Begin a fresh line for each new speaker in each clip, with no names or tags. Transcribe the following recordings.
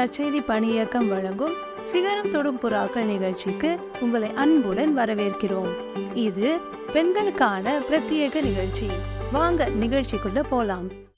நற்செய்தி பணியக்கம் வழங்கும் சிகரம் தொடும் புறாக்கள் நிகழ்ச்சிக்கு உங்களை அன்புடன் வரவேற்கிறோம். இது பெண்களுக்கான பிரத்யேக நிகழ்ச்சி. வாங்க நிகழ்ச்சிக்குள்ள போலாம்.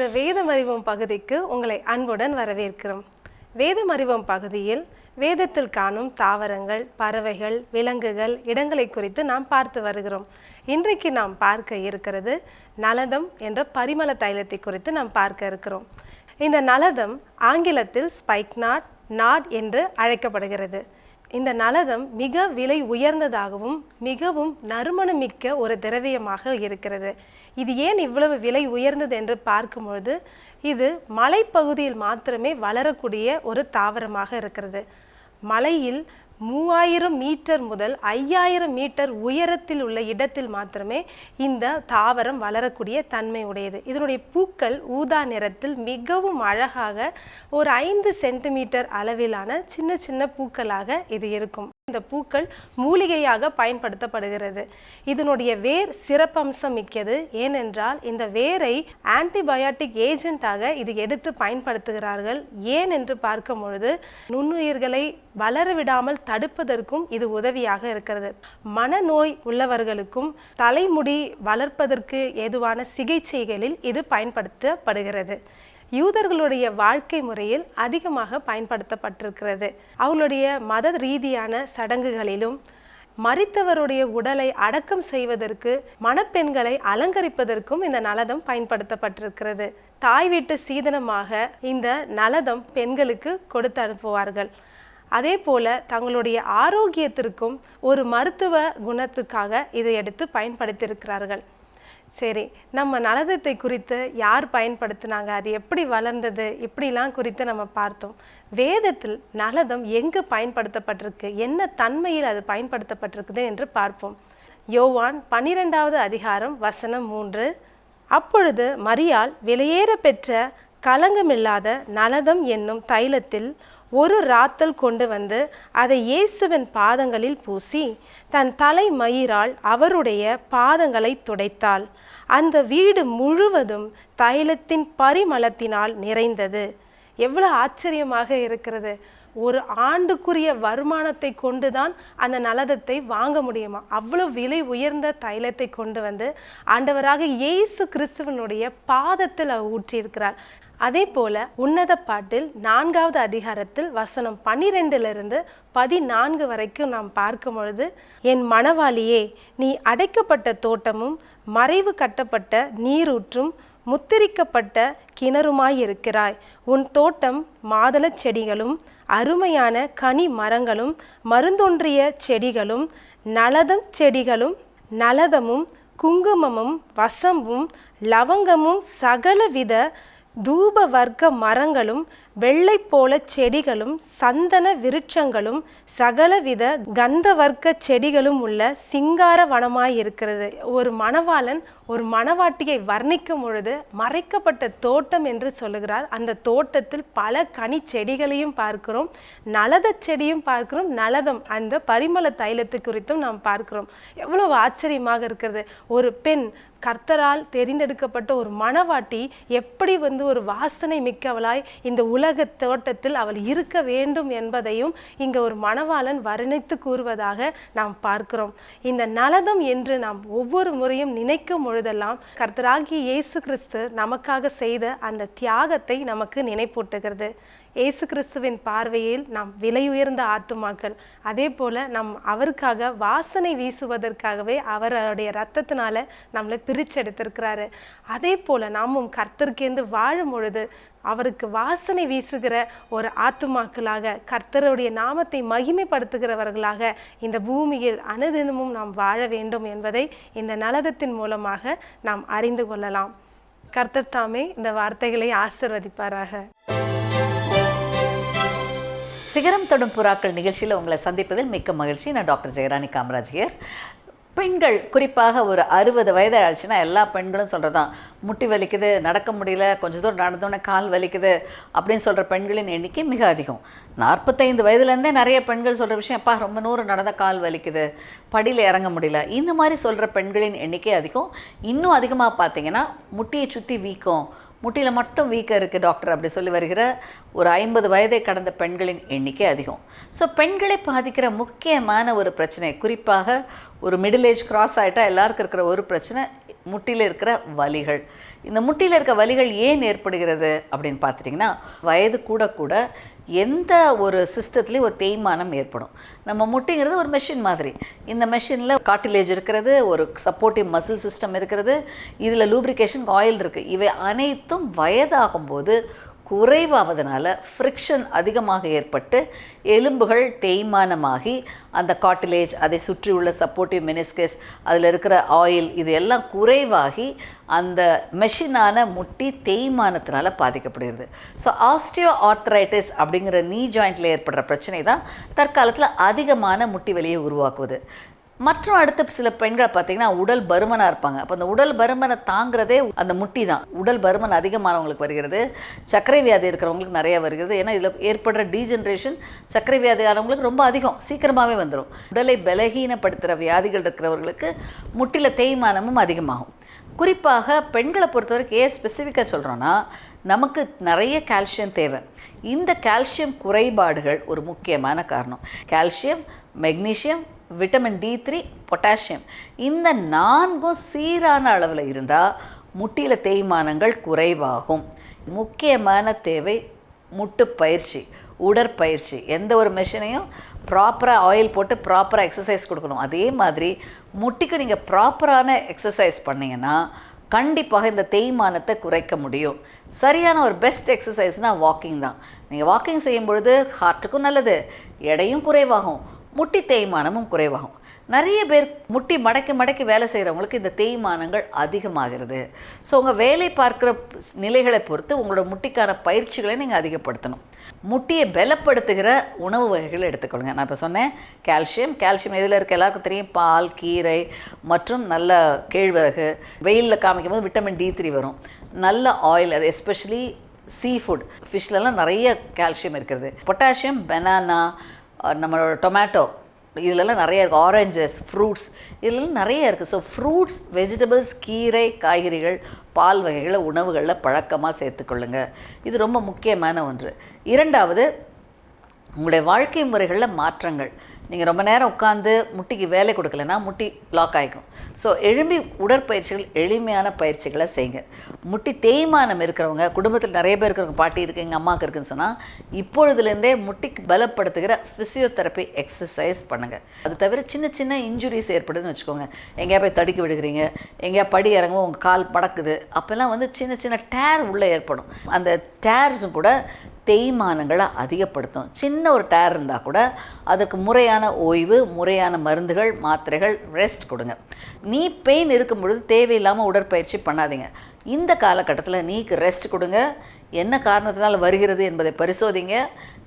என்ற வேதம் பகுதிக்கு உங்களை அன்புடன் வரவேற்கிறோம். வேதம் பகுதியில் வேதத்தில் காணும் தாவரங்கள் பறவைகள் விலங்குகள் இடங்களை குறித்து நாம் பார்த்து வருகிறோம். இன்றைக்கு நாம் பார்க்க இருக்கிறது நலதம் என்ற பரிமள தைலத்தை குறித்து நாம் பார்க்க இருக்கிறோம். இந்த நலதம் ஆங்கிலத்தில் ஸ்பைக்நாட் நாட் என்று அழைக்கப்படுகிறது. இந்த நலதம் மிக விலை உயர்ந்ததாகவும் மிகவும் நறுமணமிக்க ஒரு திரவியமாக இருக்கிறது. இது ஏன் இவ்வளவு விலை உயர்ந்தது என்று பார்க்கும்பொழுது இது மலைப்பகுதியில் மாத்திரமே வளரக்கூடிய ஒரு தாவரமாக இருக்கிறது. மலையில் மூவாயிரம் மீட்டர் முதல் ஐயாயிரம் மீட்டர் உயரத்தில் உள்ள இடத்தில் மாத்திரமே இந்த தாவரம் வளரக்கூடிய தன்மை உடையது. இதனுடைய பூக்கள் ஊதா நிறத்தில் மிகவும் அழகாக ஒரு ஐந்து சென்டிமீட்டர் அளவிலான சின்ன சின்ன பூக்களாக இது இருக்கும். இந்த பூக்கள் மூலிகையாக பயன்படுத்தப்படுகிறது. இதனுடைய வேர் சிறப்பம்சம் மிக்கது. ஏனென்றால் இந்த வேரை ஆன்டிபயாட்டிக் ஏஜென்ட்டாக இது எடுத்து பயன்படுத்துகிறார்கள். ஏன் என்று பார்க்கும் பொழுது நுண்ணுயிர்களை வளர விடாமல் தடுப்பதற்கும் இது உதவியாக இருக்கிறது. மனநோய் உள்ளவர்களுக்கும் தலைமுடி வளர்ப்பதற்கு ஏதுவான சிகிச்சைகளில் இது பயன்படுத்தப்படுகிறது. யூதர்களுடைய வாழ்க்கை முறையில் அதிகமாக பயன்படுத்தப்பட்டிருக்கிறது. அவர்களுடைய மத ரீதியான சடங்குகளிலும் மறித்தவருடைய உடலை அடக்கம் செய்வதற்கு மணப்பெண்களை அலங்கரிப்பதற்கும் இந்த நலதம் பயன்படுத்தப்பட்டிருக்கிறது. தாய் வீட்டு சீதனமாக இந்த நலதம் பெண்களுக்கு கொடுத்து அனுப்புவார்கள். அதே போல தங்களுடைய ஆரோக்கியத்திற்கும் ஒரு மருத்துவ குணத்துக்காக இதை எடுத்து பயன்படுத்தியிருக்கிறார்கள். சரி நம்ம நலதத்தை குறித்து யார் பயன்படுத்தினாங்க அது எப்படி வளர்ந்தது இப்படிலாம் குறித்து நம்ம பார்த்தோம். வேதத்தில் நலதம் எங்கு பயன்படுத்தப்பட்டிருக்கு என்ன தன்மையில் அது பயன்படுத்தப்பட்டிருக்குது என்று பார்ப்போம். யோவான் பன்னிரெண்டாவது அதிகாரம் வசனம் மூன்று. அப்பொழுது மரியால் விலையேற பெற்ற களங்கமில்லாத நலதம் என்னும் தைலத்தில் ஒரு ராத்தல் கொண்டு வந்து அதை இயேசுவின் பாதங்களில் பூசி தன் தலை மயிரால் அவருடைய பாதங்களை துடைத்தாள். அந்த வீடு முழுவதும் தைலத்தின் பரிமளத்தினால் நிறைந்தது. எவ்வளோ ஆச்சரியமாக இருக்கிறது. ஒரு ஆண்டுக்குரிய வருமானத்தை கொண்டு தான் அந்த நலதத்தை வாங்க முடியுமா? அவ்வளோ விலை உயர்ந்த தைலத்தை கொண்டு வந்து ஆண்டவராக இயேசு கிறிஸ்துவனுடைய பாதத்தில் ஊற்றியிருக்கிறார். அதே போல உன்னத பாட்டில் நான்காவது அதிகாரத்தில் வசனம் பன்னிரெண்டிலிருந்து பதினான்கு வரைக்கும் நாம் பார்க்கும் பொழுது என் மணவாளியே நீ அடைக்கப்பட்ட தோட்டமும் மறைவு கட்டப்பட்ட நீரூற்றும் முத்திரிக்கப்பட்ட கிணறுமாயிருக்கிறாய். உன் தோட்டம் மாதளச் செடிகளும் அருமையான கனி மரங்களும் மருந்தொன்றிய செடிகளும் நலதம் செடிகளும் நலதமும் குங்குமமும் வசம்பும் லவங்கமும் சகலவித தூப வர்க்க மரங்களும் வெள்ளை போல செடிகளும் சந்தன விருட்சங்களும் சகலவித கந்தவர்க்க செடிகளும் உள்ள சிங்கார வனமாய் இருக்கிறது. ஒரு மணவாளன் ஒரு மணவாட்டியை வர்ணிக்கும் பொழுது மறைக்கப்பட்ட தோட்டம் என்று சொல்லுகிறார். அந்த தோட்டத்தில் பல கனி செடிகளையும் பார்க்கிறோம் நலத செடியும் பார்க்கிறோம் நலதம் அந்த பரிமள தைலத்து குறித்தும் நாம் பார்க்கிறோம். எவ்வளவு ஆச்சரியமாக இருக்கிறது. ஒரு பெண் கர்த்தரால் தெரிந்தெடுக்கப்பட்ட ஒரு மணவாட்டி எப்படி வந்து ஒரு வாசனை மிக்கவளாய் இந்த உலக தோட்டத்தில் அவள் இருக்க வேண்டும் என்பதையும் இங்கே ஒரு மணவாளன் வர்ணித்து கூறுவதாக நாம் பார்க்கிறோம். இந்த நலதம் என்று நாம் ஒவ்வொரு முறையும் நினைக்கும் பொழுதெல்லாம் கர்த்தராகிய இயேசு கிறிஸ்து நமக்காக செய்த அந்த தியாகத்தை நமக்கு நினைப்பூட்டுகிறது. இயேசு கிறிஸ்துவின் பார்வையில் நாம் விலை உயர்ந்த ஆத்துமாக்கள். அதே போல் நம் அவருக்காக வாசனை வீசுவதற்காகவே அவருடைய ரத்தத்தினால நம்மளை பிரிச்செடுத்திருக்கிறாரு அதே போல் நாமும் கர்த்தருக்கேந்து வாழும் பொழுது அவருக்கு வாசனை வீசுகிற ஒரு ஆத்துமாக்களாக கர்த்தருடைய நாமத்தை மகிமைப்படுத்துகிறவர்களாக இந்த பூமியில் அனுதினமும் நாம் வாழ வேண்டும் என்பதை இந்த நலதத்தின் மூலமாக நாம் அறிந்து கொள்ளலாம். கர்த்தர் தாமே இந்த வார்த்தைகளை ஆசிர்வதிப்பாராக.
சிகரம் தொடும் புறாக்கள் நிகழ்ச்சியில் உங்களை சந்திப்பதில் மிக்க மகிழ்ச்சி. நான் டாக்டர் ஜெயராணி காமராஜ் ஹியர் பெண்கள் குறிப்பாக ஒரு அறுபது வயது ஆச்சுன்னா எல்லா பெண்களும் சொல்கிறதான் முட்டி வலிக்குது நடக்க முடியல கொஞ்ச தூரம் நடந்தோடனே கால் வலிக்குது அப்படின்னு சொல்கிற பெண்களின் எண்ணிக்கை மிக அதிகம். நாற்பத்தைந்து வயதுலேருந்தே நிறைய பெண்கள் சொல்கிற விஷயம் அப்பா ரொம்ப நூறு நடந்த கால் வலிக்குது படியில் இறங்க முடியல. இந்த மாதிரி சொல்கிற பெண்களின் எண்ணிக்கை அதிகம். இன்னும் அதிகமாக பார்த்தீங்கன்னா முட்டியை சுற்றி வீக்கம் முட்டியில் மட்டும் வீக்கம் இருக்குது டாக்டர் அப்படி சொல்லி வருகிற ஒரு ஐம்பது வயதை கடந்த பெண்களின் எண்ணிக்கை அதிகம். ஸோ பெண்களை பாதிக்கிற முக்கியமான ஒரு பிரச்சனை குறிப்பாக ஒரு மிடில் ஏஜ் கிராஸ் ஆகிட்டா எல்லாருக்கும் இருக்கிற ஒரு பிரச்சனை முட்டியில் இருக்கிற வலிகள். இந்த முட்டியில் இருக்க வலிகள் ஏன் ஏற்படுகிறது அப்படின்னு பார்த்துட்டிங்கன்னா வயது கூட கூட எந்த ஒரு சிஸ்டத்துலேயும் ஒரு தேய்மானம் ஏற்படும். நம்ம முட்டிங்கிறது ஒரு மெஷின் மாதிரி. இந்த மெஷினில் காட்டிலேஜ் இருக்கிறது ஒரு சப்போர்ட்டிவ் மசில் சிஸ்டம் இருக்கிறது இதில் லூப்ரிகேஷன் ஆயில் இருக்குது இவை அனைத்தும் வயதாகும்போது குறைவாவதனால ஃப்ரிக்ஷன் அதிகமாக ஏற்பட்டு எலும்புகள் தேய்மானமாகி அந்த காட்டிலேஜ் அதை சுற்றியுள்ள சப்போர்ட்டிவ் மெனிஸ்கஸ் அதில் இருக்கிற ஆயில் இது எல்லாம் குறைவாகி அந்த மெஷினான முட்டி தேய்மானத்தினால பாதிக்கப்படுகிறது. ஸோ ஆஸ்டியோ ஆர்த்ரைட்டிஸ் அப்படிங்கிற நீ ஜாயிண்டில் ஏற்படுற பிரச்சனை தான் தற்காலத்தில் அதிகமான முட்டி வலியை உருவாக்குவது மற்றும் அடுத்த சில பெண்களை பார்த்தீங்கன்னா உடல் பருமனாக இருப்பாங்க. அப்போ அந்த உடல் பருமனை தாங்கிறதே அந்த முட்டி தான். உடல் பருமன் அதிகமானவங்களுக்கு வருகிறது. சர்க்கரை வியாதி இருக்கிறவங்களுக்கு நிறைய வருகிறது. ஏன்னா இதில் ஏற்படுற டீஜென்ரேஷன் சர்க்கரை வியாதியானவங்களுக்கு ரொம்ப அதிகம். சீக்கிரமாகவே வந்துடும் உடலை பலகீனப்படுத்துகிற வியாதிகள் இருக்கிறவர்களுக்கு முட்டியில் தேய்மானமும் அதிகமாகும். குறிப்பாக பெண்களை பொறுத்தவரைக்கும் ஏன் ஸ்பெசிஃபிக்காக சொல்கிறோன்னா நமக்கு நிறைய கால்சியம் தேவை. இந்த கால்சியம் குறைபாடுகள் ஒரு முக்கியமான காரணம். Calcium magnesium vitamin D three potassium இந்த நான்கும் சீரான அளவில் இருந்தால் முட்டியில் தேய்மானங்கள் குறைவாகும். முக்கியமான தேவை முட்டு பயிற்சி உடற்பயிற்சி எந்த ஒரு மெஷினையும் ப்ராப்பராக ஆயில் போட்டு ப்ராப்பராக எக்ஸசைஸ் கொடுக்கணும். அதே மாதிரி முட்டிக்கு நீங்கள் ப்ராப்பரான எக்ஸசைஸ் பண்ணிங்கன்னா கண்டிப்பாக இந்த தேய்மானத்தை குறைக்க முடியும். சரியான ஒரு பெஸ்ட் எக்ஸசைஸ்னால் வாக்கிங் தான். நீங்கள் வாக்கிங் செய்யும் பொழுது ஹார்ட்டுக்கும் நல்லது எடையும் குறைவாகும். முட்டி தேய்மானமும் குறைவாகும். நிறைய பேர் முட்டி மடக்கி மடக்கி வேலை செய்கிறவங்களுக்கு இந்த தேய்மானங்கள் அதிகமாகிறது. ஸோ உங்கள் வேலை பார்க்குற நிலைகளை பொறுத்து உங்களோட முட்டிக்கான பயிற்சிகளை நீங்கள் அதிகப்படுத்தணும். முட்டியை பலப்படுத்துகிற உணவு வகைகள் எடுத்துக்கொள்ளுங்க. நான் இப்போ சொன்னேன் கால்சியம். கால்சியம் இதில் இருக்க? எல்லாருக்கும் தெரியும். பால் கீரை மற்றும் நல்ல கேழ்வரகு. வெயிலில் காமிக்கும் போது விட்டமின் டி த்ரீ வரும். நல்ல ஆயில் அது எஸ்பெஷலி சீ ஃபுட் ஃபிஷ்லலாம் நிறைய கால்சியம் இருக்கிறது. பொட்டாசியம் பெனானா நம்மளோட டொமேட்டோ இதிலெல்லாம் நிறைய இருக்குது ஆரஞ்சஸ் ஃப்ரூட்ஸ் இதிலெல்லாம் நிறைய இருக்குது ஸோ ஃப்ரூட்ஸ் வெஜிடபிள்ஸ் கீரை காய்கறிகள் பால் வகைகளை உணவுகளில் பழக்கமாக சேர்த்துக்கொள்ளுங்க. இது ரொம்ப முக்கியமான ஒன்று. இரண்டாவது உங்களுடைய வாழ்க்கை முறைகளில் மாற்றங்கள். நீங்கள் ரொம்ப நேரம் உட்காந்து முட்டிக்கு வேலை கொடுக்கலன்னா முட்டி லாக் ஆகிக்கும் ஸோ எழும்பி உடற்பயிற்சிகள் எளிமையான பயிற்சிகளை செய்யுங்க. முட்டி தேய்மானம் இருக்கிறவங்க குடும்பத்தில் நிறைய பேர் இருக்கிறவங்க பாட்டி இருக்குது எங்கள் அம்மாவுக்கு இருக்குன்னு சொன்னால் இப்பொழுதுலேருந்தே முட்டிக்கு பலப்படுத்துகிற ஃபிசியோதெரப்பி எக்ஸசைஸ் பண்ணுங்கள் அது தவிர சின்ன சின்ன இன்ஜுரிஸ் ஏற்படுதுன்னு வச்சுக்கோங்க. எங்கேயா போய் தடுக்கி விடுகிறீங்க எங்கேயா படி இறங்கவும் உங்கள் கால் படக்குது அப்போல்லாம் வந்து சின்ன சின்ன டேர் உள்ளே ஏற்படும். அந்த டேர்ஸும் கூட தேய்மானங்களை அதிகப்படுத்தும். சின்ன ஒரு டேர் இருந்தால் கூட அதுக்கு முறையான ஓய்வு முறையான மருந்துகள் மாத்திரைகள் ரெஸ்ட் கொடுங்க. நீ பெயின் இருக்கும் பொழுது தேவையில்லாமல் உடற்பயிற்சி பண்ணாதீங்க. இந்த காலகட்டத்தில் நீக்கு ரெஸ்ட் கொடுங்க. என்ன காரணத்தினால் வருகிறது என்பதை பரிசோதிங்க.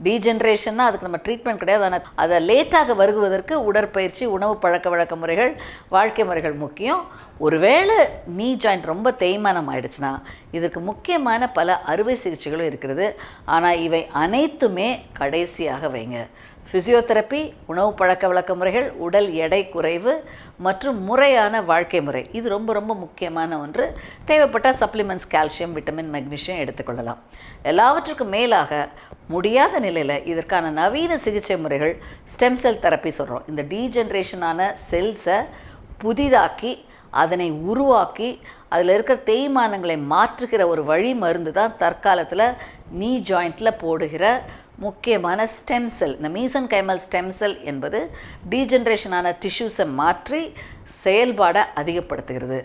டீஜென்ரேஷன்னா அதுக்கு நம்ம ட்ரீட்மெண்ட் கிடையாது. ஆனால் அதை லேட்டாக வருகுவதற்கு உடற்பயிற்சி உணவு பழக்க வழக்க முறைகள் வாழ்க்கை முறைகள் முக்கியம். ஒருவேளை நீ ஜாயிண்ட் ரொம்ப தேய்மானம் ஆயிடுச்சுன்னா இதுக்கு முக்கியமான பல அறுவை சிகிச்சைகளும் இருக்கிறது. ஆனால் இவை அனைத்துமே கடைசியாக வைங்க. ஃபிசியோதெரப்பி உணவு பழக்க வழக்க முறைகள் உடல் எடை குறைவு மற்றும் முறையான வாழ்க்கை முறை. இது ரொம்ப ரொம்ப முக்கியமான ஒன்று. தேவைப்பட்ட சப்ளிமெண்ட்ஸ் கால்சியம் விட்டமின் மெக்னீஷியம் எடுத்துக்கொள்ளலாம் எல்லாவற்றுக்கும் மேலாக முடியாத நிலையில் இதற்கான நவீன சிகிச்சை முறைகள் ஸ்டெம் செல் தெரப்பி சொல்கிறோம் இந்த டீஜென்ரேஷனான செல்ஸை புதிதாக்கி அதனை உருவாக்கி அதில் இருக்கிற தேய்மானங்களை மாற்றுகிற ஒரு வழி மருந்து தான் தற்காலத்தில் நீ ஜாயிண்ட்டில் போடுகிற முக்கியமான ஸ்டெம் செல் இந்த மீசன் கைமல் ஸ்டெம் செல் என்பது டீஜென்ரேஷனான டிஷ்யூஸை மாற்றி செயல்பாடை அதிகப்படுத்துகிறது.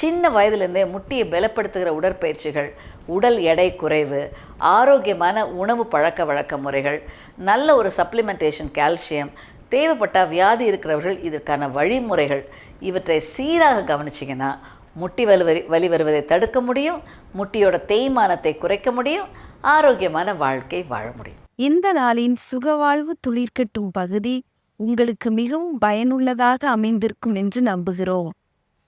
சின்ன வயதிலிருந்தே முட்டியை பலப்படுத்துகிற உடற்பயிற்சிகள் உடல் எடை குறைவு ஆரோக்கியமான உணவு பழக்க வழக்க முறைகள் நல்ல ஒரு சப்ளிமெண்டேஷன் கால்சியம் தேவைப்பட்ட வியாதி இருக்கிறவர்கள் இதற்கான வழிமுறைகள். இவற்றை சீராக கவனிச்சிங்கன்னா முட்டி வலு வலி வருவதை தடுக்க முடியும் முட்டியோட தேய்மானத்தை குறைக்க முடியும் ஆரோக்கியமான வாழ்க்கை வாழ முடியும்.
இந்த நாளின் சுகவாழ்வு துளிர்க்கட்டும் பகுதி உங்களுக்கு மிகவும் பயனுள்ளதாக அமைந்திருக்கும் என்று நம்புகிறோம்.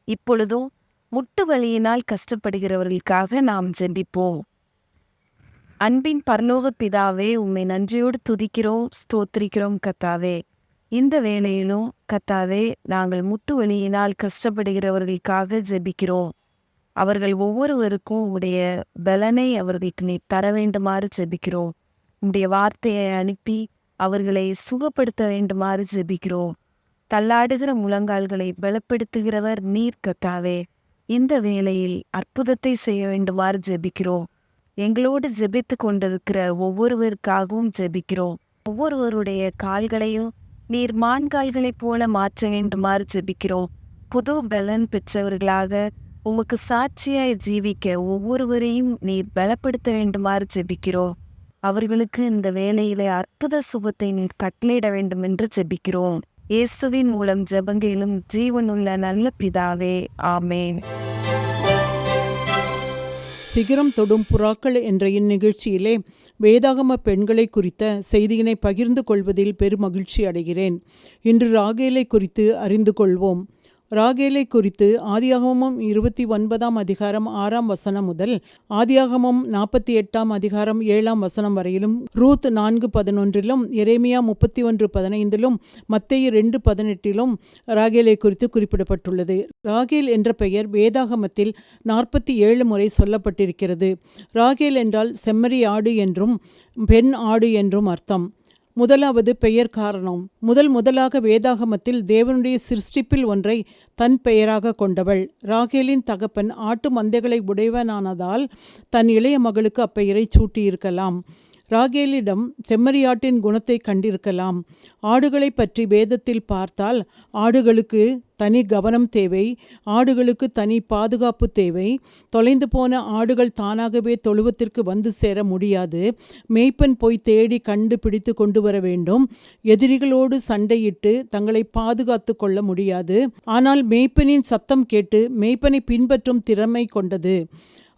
இப்பொழுதும் முட்டு வலியினால் கஷ்டப்படுகிறவர்களுக்காக நாம் ஜெபிப்போம். அன்பின் பரலோக பிதாவே உம்மை நன்றியோடு துதிக்கிறோம் ஸ்தோத்திரிக்கிறோம் கத்தாவே. இந்த வேளையிலும் கத்தாவே நாங்கள் முட்டு வலியினால் கஷ்டப்படுகிறவர்களுக்காக ஜெபிக்கிறோம். அவர்கள் ஒவ்வொருவருக்கும் உடைய பலனை அவர்களுக்கு நீ தர வேண்டுமாறு ஜெபிக்கிறோம். உடைய வார்த்தையை அனுப்பி அவர்களை சுகப்படுத்த வேண்டுமாறு ஜெபிக்கிறோம். தள்ளாடுகிற முழங்கால்களை பலப்படுத்துகிறவர் நீர் கத்தாவே இந்த வேளையில் அற்புதத்தை செய்ய வேண்டுமாறு ஜெபிக்கிறோம். எங்களோடு ஜெபித்து கொண்டிருக்கிற ஒவ்வொருவருக்காகவும் ஜெபிக்கிறோம். ஒவ்வொருவருடைய கால்களையும் நீர் மான்கால்களைப் போல மாற்ற வேண்டுமாறு ஜெபிக்கிறோம். புது பலன் பெற்றவர்களாக உமக்கு சாட்சியாய் ஜீவிக்க ஒவ்வொருவரையும் நீர் பலப்படுத்த வேண்டுமாறு ஜெபிக்கிறோம். அவர்களுக்கு இந்த வேலையிலே அற்புத சுகத்தை நீர் கட்டளையிட வேண்டும் என்று ஜெபிக்கிறோம். இயேசுவின் மூலம் ஜெபங்களும் ஜீவனுள்ள நல்ல பிதாவே ஆமேன்.
சிகரம் தொடும் புறாக்கள் என்ற இந்நிகழ்ச்சியிலே வேதாகம பெண்களை குறித்த செய்தியினை பகிர்ந்து கொள்வதில் பெருமகிழ்ச்சி அடைகிறேன். இன்று ராகேலை குறித்து அறிந்து கொள்வோம். ராகேலை குறித்து ஆதியாகமம் இருபத்தி ஒன்பதாம் அதிகாரம் ஆறாம் வசனம் முதல் ஆதியாகமம் நாற்பத்தி எட்டாம் அதிகாரம் ஏழாம் வசனம் வரையிலும் ரூத் நான்கு பதினொன்றிலும் எரேமியா முப்பத்தி ஒன்று பதினைந்திலும் மத்திய ரெண்டு பதினெட்டிலும் ராகேலை குறித்து குறிப்பிடப்பட்டுள்ளது. ராகேல் என்ற பெயர் வேதாகமத்தில் நாற்பத்தி ஏழு முறை சொல்லப்பட்டிருக்கிறது. ராகேல் என்றால் செம்மறி ஆடு என்றும் பெண் ஆடு என்றும் அர்த்தம். முதலாவது பெயர் காரணம். முதல் முதலாக வேதாகமத்தில் தேவனுடைய சிருஷ்டிப்பில் ஒன்றை தன் பெயராக கொண்டவள். ராகேலின் தகப்பன் ஆட்டு மந்தைகளை உடையவனானதால் தன் இளைய மகளுக்கு அப்பெயரை சூட்டியிருக்கலாம். ராகேலிடம் செம்மறியாட்டின் குணத்தை கண்டிருக்கலாம். ஆடுகளை பற்றி வேதத்தில் பார்த்தால் ஆடுகளுக்கு தனி கவனம் தேவை ஆடுகளுக்கு தனி பாதுகாப்பு தேவை. தொலைந்து போன ஆடுகள் தானாகவே தொழுவத்திற்கு வந்து சேர முடியாது. மேய்ப்பன் போய் தேடி கண்டுபிடித்து கொண்டு வர வேண்டும். எதிரிகளோடு சண்டையிட்டு தங்களை பாதுகாத்து கொள்ள முடியாது. ஆனால் மேய்ப்பனின் சத்தம் கேட்டு மேய்ப்பனை பின்பற்றும் திறமை கொண்டது.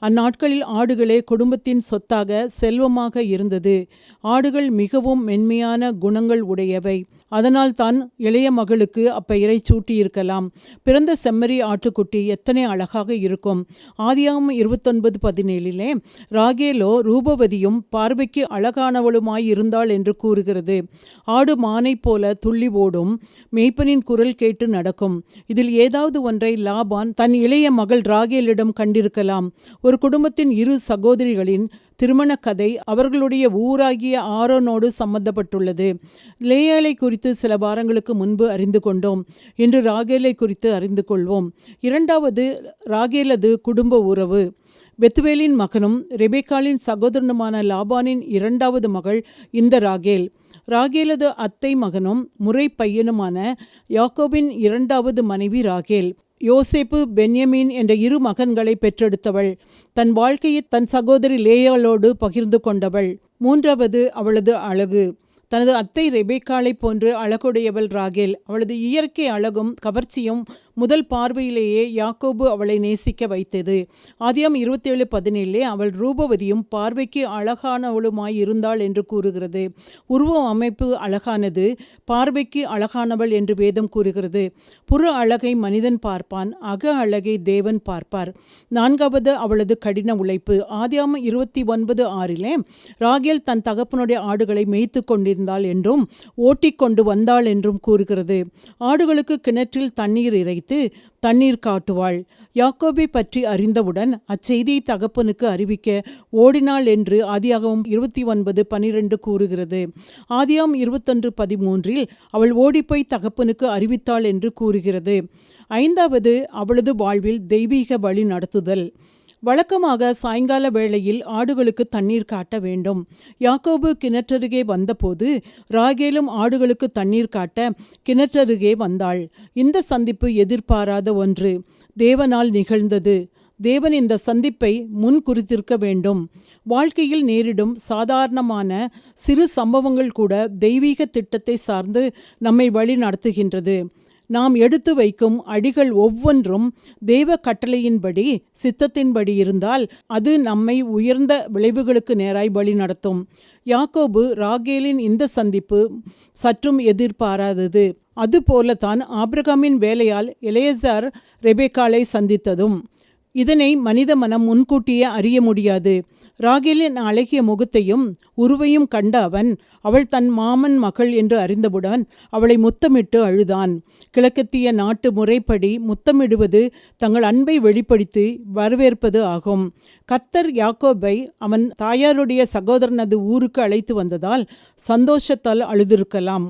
அந்நாட்களில் ஆடுகளே குடும்பத்தின் சொத்தாக செல்வமாக இருந்தது. ஆடுகள் மிகவும் மென்மையான குணங்கள் உடையவை. அதனால் தான் இளைய மகளுக்கு அப்பெயரை சூட்டியிருக்கலாம். பிறந்த செம்மறி ஆட்டுக்குட்டி எத்தனை அழகாக இருக்கும். ஆதியாகம் இருபத்தொன்பது பதினேழிலே ராகேலோ ரூபவதியும் பார்வைக்கு அழகானவளுமாய் இருந்தாள் என்று கூறுகிறது. ஆடு மானை போல துள்ளி ஓடும் மேய்ப்பனின் குரல் கேட்டு நடக்கும். இதில் ஏதாவது ஒன்றை லாபான் தன் இளைய மகள் ராகேலிடம் கண்டிருக்கலாம். ஒரு குடும்பத்தின் இரு சகோதரிகளின் திருமண கதை அவர்களுடைய ஊராகிய ஆரோனோடு சம்பந்தப்பட்டுள்ளது. லேயாலை குறித்து சில வாரங்களுக்கு முன்பு அறிந்து கொண்டோம். இன்று ராகேலை குறித்து அறிந்து கொள்வோம். இரண்டாவது ராகேலது குடும்ப உறவு. பெத்துவேலின் மகனும் ரெபேக்காலின் சகோதரனுமான லாபானின் இரண்டாவது மகள் இந்த ராகேல். ராகேலது அத்தை மகனும் முறை பையனுமான யாக்கோபின் இரண்டாவது மனைவி ராகேல். யோசேப்பு பென்யமீன் என்ற இரு மகன்களை பெற்றெடுத்தவள். தன் வாழ்க்கையை தன் சகோதரி லேயாளோடு பகிர்ந்து கொண்டவள். மூன்றாவது அவளது அழகு. தனது அத்தை ரெபேக்காலை போன்று அழகுடையவள் ராகேல். அவளது இயற்கை அழகும் கவர்ச்சியும் முதல் பார்வையிலேயே யாக்கோபு அவளை நேசிக்க வைத்தது. ஆதியம் இருபத்தேழு பதினேழிலே அவள் ரூபவதியும் பார்வைக்கு அழகானவளுமாய் இருந்தாள் என்று கூறுகிறது. உருவ அமைப்பு அழகானது பார்வைக்கு அழகானவள் என்று வேதம் கூறுகிறது. புற அழகை மனிதன் பார்ப்பான் அக அழகை தேவன் பார்ப்பார். நான்காவது அவளது கடின உழைப்பு. ஆதியாம் இருபத்தி ஒன்பது ஆறிலே ராகேல் தன் தகப்பனுடைய ஆடுகளை மேய்த்து கொண்டிருந்தாள் என்றும் ஓட்டிக்கொண்டு வந்தாள் என்றும் கூறுகிறது. ஆடுகளுக்கு கிணற்றில் தண்ணீர் இறைத்து தண்ணீர் காட்டுவாள். யாக்கோபை பற்றி அறிந்தவுடன் அச்செய்தியை தகப்பனுக்கு அறிவிக்க ஓடினாள் என்று ஆதியாகவும் இருபத்தி ஒன்பது பனிரெண்டு கூறுகிறது. ஆதியாம் இருபத்தொன்று பதிமூன்றில் அவள் ஓடிப்போய் தகப்பனுக்கு அறிவித்தாள் என்று கூறுகிறது. ஐந்தாவது அவளது வாழ்வில் தெய்வீக வழி நடத்துதல். வழக்கமாக சாயங்கால வேளையில் ஆடுகளுக்கு தண்ணீர் காட்ட வேண்டும். யாக்கோபு கிணற்றருகே வந்தபோது ராகேலும் ஆடுகளுக்கு தண்ணீர் காட்ட கிணற்றருகே வந்தாள். இந்த சந்திப்பு எதிர்பாராத ஒன்று. தேவனால் நிகழ்ந்தது. தேவன் இந்த சந்திப்பை முன் குறித்திருக்க வேண்டும். வாழ்க்கையில் நேரிடும் சாதாரணமான சிறு சம்பவங்கள் கூட தெய்வீக திட்டத்தை சார்ந்து நம்மை வழி நடத்துகின்றது. நாம் எடுத்து வைக்கும் அடிகள் ஒவ்வொன்றும் தெய்வ கட்டளையின்படி சித்தத்தின்படி இருந்தால் அது நம்மை உயர்ந்த விளைவுகளுக்கு நேராய் வழி நடத்தும். யாக்கோபு ராகேலின் இந்த சந்திப்பு சற்றும் எதிர்பாராதது. அதுபோலத்தான் ஆப்ரகாமின் வேலையால் இளையசார் ரெபேக்காலை சந்தித்ததும். இதனை மனித மனம் முன்கூட்டியே அறிய முடியாது. ராகேலின் அழகிய முகத்தையும் உருவையும் கண்ட அவன் அவள் தன் மாமன் மகள் என்று அறிந்தவுடன் அவளை முத்தமிட்டு அழுதான். கிழக்கத்திய நாட்டு முறைப்படி முத்தமிடுவது தங்கள் அன்பை வெளிப்படுத்தி வரவேற்பது ஆகும். கர்த்தர் யாக்கோபை அவன் தாயாருடைய சகோதரனது ஊருக்கு அழைத்து வந்ததால் சந்தோஷத்தால் அழுதிருக்கலாம்.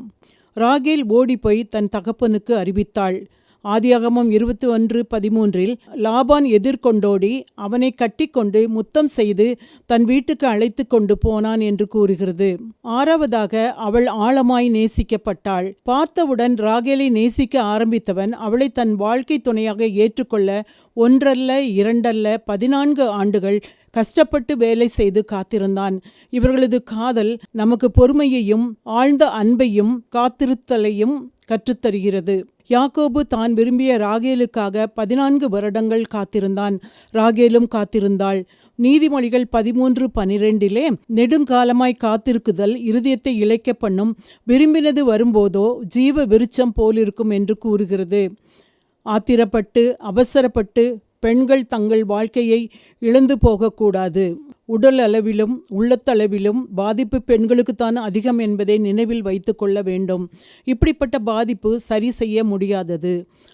ராகேல் ஓடிப்போய் தன் தகப்பனுக்கு அறிவித்தாள். ஆதியாகமம் இருபத்தி ஒன்று பதிமூன்றில் லாபான் எதிர்கொண்டோடி அவனை கட்டிக்கொண்டு முத்தம் செய்து தன் வீட்டுக்கு அழைத்து கொண்டு போனான் என்று கூறுகிறது. ஆறாவதாக அவள் ஆழமாய் நேசிக்கப்பட்டாள். பார்த்தவுடன் ராகேலை நேசிக்க ஆரம்பித்தவன் அவளை தன் வாழ்க்கை துணையாக ஏற்றுக்கொள்ள ஒன்றல்ல இரண்டல்ல பதினான்கு ஆண்டுகள் கஷ்டப்பட்டு வேலை செய்து காத்திருந்தான். இவர்களது காதல் நமக்கு பொறுமையையும் ஆழ்ந்த அன்பையும் காத்திருத்தலையும் கற்றுத்தருகிறது. யாக்கோபு தான் விரும்பிய ராகேலுக்காக பதினான்கு வருடங்கள் காத்திருந்தான். ராகேலும் காத்திருந்தாள். நீதிமொழிகள் பதிமூன்று பனிரெண்டிலே நெடுங்காலமாய் காத்திருக்குதல் இருதயத்தை இழைக்க பண்ணும் விரும்பினது வரும்போதோ ஜீவ விருச்சம் போலிருக்கும் என்று கூறுகிறது. ஆத்திரப்பட்டு அவசரப்பட்டு பெண்கள் தங்கள் வாழ்க்கையை இழந்து போகக்கூடாது. உடல் அளவிலும் உள்ளத்தளவிலும் பாதிப்பு பெண்களுக்குத்தான் அதிகம் என்பதை நினைவில் வைத்து கொள்ள வேண்டும். இப்படிப்பட்ட பாதிப்பு சரி செய்ய முடியாதது.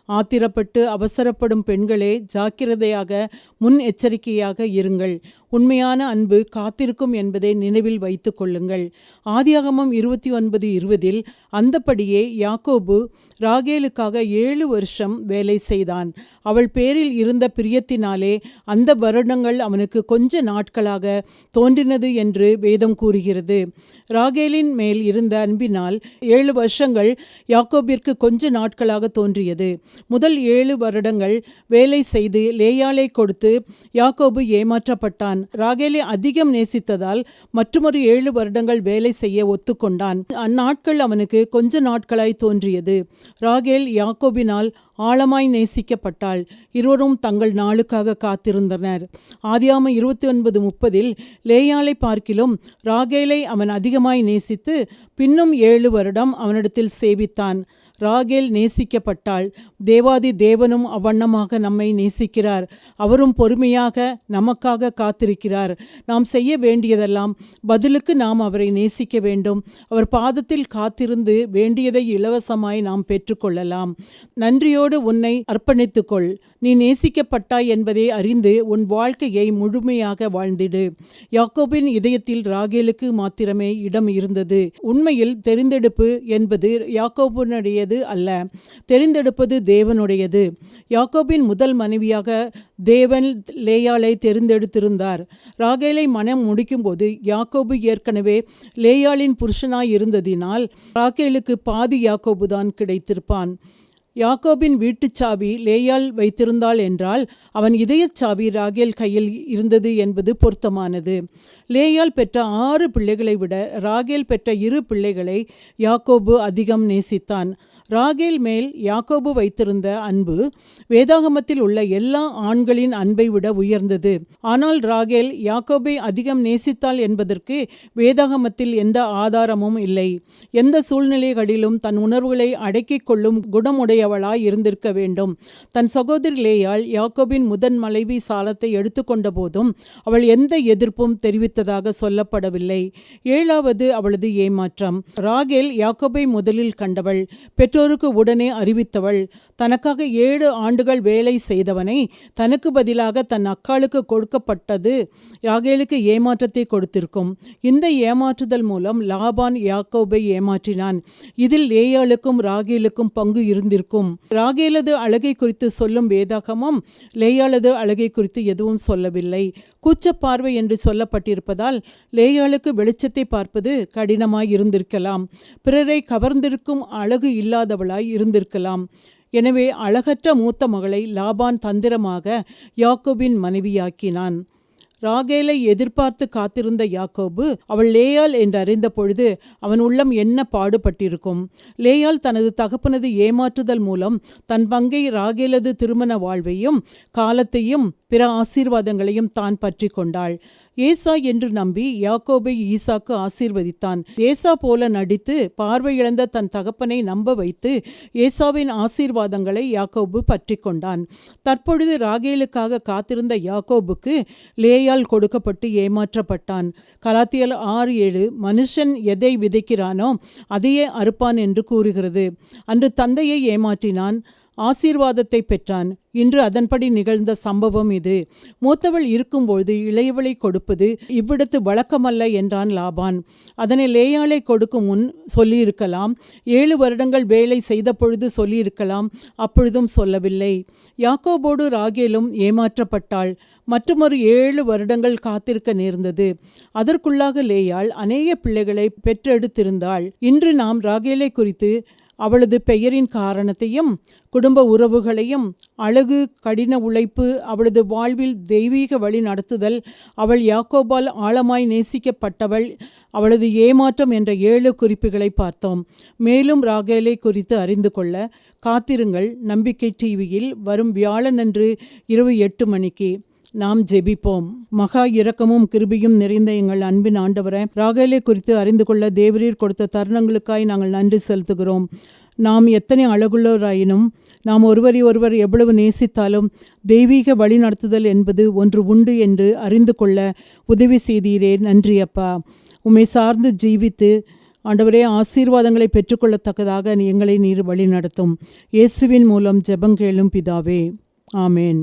ஆத்திரப்பட்டு அவசரப்படும் பெண்களே ஜாக்கிரதையாக முன் எச்சரிக்கையாக இருங்கள். உண்மையான அன்பு காத்திருக்கும் என்பதை நினைவில் வைத்து கொள்ளுங்கள். ஆதியாகமம் இருபத்தி ஒன்பது இருபதில் அந்தபடியே யாக்கோபு ராகேலுக்காக ஏழு வருஷம் வேலை செய்தான். அவள் பேரில் இருந்த பிரியத்தினாலே அந்த வருடங்கள் அவனுக்கு கொஞ்ச நாட்களாக முன்னதாக தோன்றினது என்று வேதம் கூறுகிறது. ராகேலின் மேல் இருந்த அன்பினால் ஏழு வருஷங்கள் யாக்கோபிற்கு கொஞ்ச நாட்களாக தோன்றியது. முதல் ஏழு வருடங்கள் வேலை செய்து லேயாலை கொடுத்து யாக்கோபு ஏமாற்றப்பட்டான். ராகேலை அதிகம் நேசித்ததால் மற்றொரு ஏழு வருடங்கள் வேலை செய்ய ஒத்துக்கொண்டான். அந்நாட்கள் அவனுக்கு கொஞ்ச நாட்களாய் தோன்றியது. ராகேல் யாக்கோபினால் ஆழமாய் நேசிக்கப்பட்டாள் இருவரும் தங்கள் நாளுக்காக காத்திருந்தனர். ஆதியாம இருபத்தி ஒன்பது முப்பதில் லேயாளை பார்க்கிலும் ராகேலை அவன் அதிகமாய் நேசித்து பின்னும் ஏழு வருடம் அவனிடத்தில் சேவித்தான். ராகேல் நேசிக்கப்பட்டாள் தேவாதி தேவனும் அவ்வண்ணமாக நம்மை நேசிக்கிறார். அவரும் பொறுமையாக நமக்காக காத்திருக்கிறார். நாம் செய்ய வேண்டியதெல்லாம் பதிலுக்கு நாம் அவரை நேசிக்க வேண்டும். அவர் பாதத்தில் காத்திருந்து வேண்டியதை இலவசமாய் நாம் பெற்றுக்கொள்ளலாம். நன்றியோ நன்றியோடு உன்னை அர்ப்பணித்துக்கொள். நீ நேசிக்கப்பட்டாய் என்பதை அறிந்து உன் வாழ்க்கையை முழுமையாக வாழ்ந்திடு. யாக்கோபின் இதயத்தில் ராகேலுக்கு மாத்திரமே இடம் இருந்தது. உண்மையில் தெரிந்தெடுப்பு என்பது யாக்கோபினுடையது அல்ல. தெரிந்தெடுப்பது தேவனுடையது. யாக்கோபின் முதல் மனைவியாக தேவன் லேயாளை தெரிந்தெடுத்திருந்தார். ராகேலை மனம் முடிக்கும்போது யாக்கோபு ஏற்கனவே லேயாளின் புருஷனாய் இருந்ததினால் ராகேலுக்கு பாதி யாக்கோபு தான் கிடைத்திருப்பான். யாக்கோபின் வீட்டுச் சாவி லேயாள் வைத்திருந்தாள் என்றால் அவன் இதயச் சாவி ராகேல் கையில் இருந்தது என்பது பொருத்தமானது. லேயாள் பெற்ற ஆறு பிள்ளைகளை விட ராகேல் பெற்ற இரு பிள்ளைகளை யாக்கோபு அதிகம் நேசித்தான். ராகேல் மேல் யாக்கோபு வைத்திருந்த அன்பு வேதாகமத்தில் உள்ள எல்லா ஆண்களின் அன்பை விட உயர்ந்தது. ஆனால் ராகேல் யாக்கோபை அதிகம் நேசித்தாள் என்பதற்கு வேதாகமத்தில் எந்த ஆதாரமும் இல்லை. எந்த சூழ்நிலைகளிலும் தன் உணர்வுகளை அடக்கிக் கொள்ளும் குணமுடைய உடையவளாய் இருந்திருக்க வேண்டும். தன் சகோதரி லேயாள் யாக்கோபின் முதன் மனைவி சாலத்தை எடுத்துக்கொண்ட போதும் அவள் எந்த எதிர்ப்பும் தெரிவித்ததாக சொல்லப்படவில்லை. ஏழாவது அவளது ஏமாற்றம். ராகேல் யாக்கோபை முதலில் கண்டவள் பெற்றோருக்கு உடனே அறிவித்தவள். தனக்காக ஏழு ஆண்டுகள் வேலை செய்தவனை தனக்கு பதிலாக தன் அக்காளுக்கு கொடுக்கப்பட்டது ராகேலுக்கு ஏமாற்றத்தை கொடுத்திருக்கும். இந்த ஏமாற்றுதல் மூலம் லாபான் யாக்கோபை ஏமாற்றினான். இதில் லேயாளுக்கும் ராகேலுக்கும் பங்கு இருந்திருக்கும். ராகேலது அழகை குறித்து சொல்லும் வேதாகமம் லேயாளது அழகை குறித்து எதுவும் சொல்லவில்லை. கூச்சப்பார்வை என்று சொல்லப்பட்டிருப்பதால் லேயாளுக்கு வெளிச்சத்தை பார்ப்பது கடினமாய் இருந்திருக்கலாம். பிறரை கவர்ந்திருக்கும் அழகு இல்லாதவளாய் இருந்திருக்கலாம். எனவே அழகற்ற மூத்த மகளை லாபான் தந்திரமாக யாக்கோபின் மனைவியாக்கினான். ராகேலை எதிர்பார்த்து காத்திருந்த யாக்கோபு அவள் லேயாள் என்று அறிந்த பொழுது அவன் உள்ளம் என்ன பாடுபட்டிருக்கும்? லேயாள் தனது தகப்பனது ஏமாற்றுதல் மூலம் தன் பங்கை ராகேலது திருமண வாழ்வையும் காலத்தையும் பிற ஆசீர்வாதங்களையும் தான் பற்றி கொண்டாள். ஏசா என்று நம்பி யாக்கோபை ஈசாக்கு ஆசீர்வதித்தான். ஏசா போல நடித்து பார்வையிழந்த தன் தகப்பனை நம்ப வைத்து ஏசாவின் ஆசீர்வாதங்களை யாக்கோபு பற்றி கொண்டான். தற்பொழுது ராகேலுக்காக காத்திருந்த யாக்கோபுக்கு லேயால் கொடுக்கப்பட்டு ஏமாற்றப்பட்டான். கலாத்தியல் ஆறு ஏழு மனுஷன் எதை விதைக்கிறானோ அதையே அறுப்பான் என்று கூறுகிறது. அன்று தந்தையை ஏமாற்றினான். ஆசீர்வாதத்தை பெற்றான். இன்று அதன்படி நிகழ்ந்த சம்பவம் இது. மூத்தவள் இருக்கும்பொழுது இளையவளை கொடுப்பது இவ்விடத்து வழக்கமல்ல என்றான் லாபான். அதனை லேயாளை கொடுக்கும் முன் சொல்லியிருக்கலாம். ஏழு வருடங்கள் வேலை செய்த பொழுது சொல்லியிருக்கலாம். அப்பொழுதும் சொல்லவில்லை. யாக்கோபோடு ராகேலும் ஏமாற்றப்பட்டாள். மற்றுமொரு ஏழு வருடங்கள் காத்திருக்க நேர்ந்தது. அதற்குள்ளாக லேயாள் அநேக பிள்ளைகளை பெற்றெடுத்திருந்தாள். இன்று நாம் ராகேலை குறித்து அவளது பெயரின் காரணத்தையும் குடும்ப உறவுகளையும் அழகு கடின உழைப்பு அவளது வாழ்வில் தெய்வீக வழி நடத்துதல் அவள் யாக்கோபால் ஆழமாய் நேசிக்கப்பட்டவள் அவளது ஏமாற்றம் என்ற ஏழு குறிப்புகளை பார்த்தோம். மேலும் ராகேலை குறித்து அறிந்து கொள்ள காத்திருங்கள். நம்பிக்கை டிவியில் வரும் வியாழனன்று இரவு எட்டு மணிக்கு. நாம் ஜெபிப்போம். மகா இரக்கமும் கிருபியும் நிறைந்த எங்கள் அன்பின் ஆண்டவரை ராகேலை குறித்து அறிந்து கொள்ள தேவரீர் கொடுத்த தருணங்களுக்காய் நாங்கள் நன்றி செலுத்துகிறோம். நாம் எத்தனை அழகுள்ளவராயினும் நாம் ஒருவரை ஒருவர் எவ்வளவு நேசித்தாலும் தெய்வீக வழிநடத்துதல் என்பது ஒன்று உண்டு என்று அறிந்து கொள்ள உதவி செய்தீரே. நன்றி அப்பா. உம்மை சார்ந்து ஜீவித்து ஆண்டவரே ஆசீர்வாதங்களை பெற்றுக்கொள்ளத்தக்கதாக எங்களை நீர் வழிநடத்தும். இயேசுவின் மூலம் ஜெபங்கேளும் பிதாவே. ஆமேன்.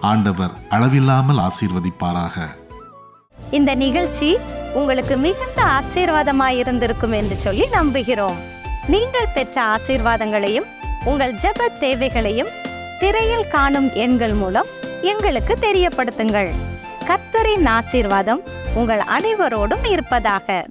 ஆண்டவர் அளவில்லாமல் ஆசீர்வதிப்பாராக.
இந்த நிகழ்ச்சி உங்களுக்கு மிகுந்த ஆசீர்வாதமாய் இருந்திருக்கும் என்று சொல்லி நம்புகிறோம். நீங்கள் பெற்ற ஆசீர்வாதங்களையும் உங்கள் ஜெப தேவைகளையும் திரையில் காணும் எண்கள் மூலம் எங்களுக்கு தெரியப்படுத்துங்கள். கர்த்தரின் ஆசீர்வாதம் உங்கள் அனைவரோடும் இருப்பதாக.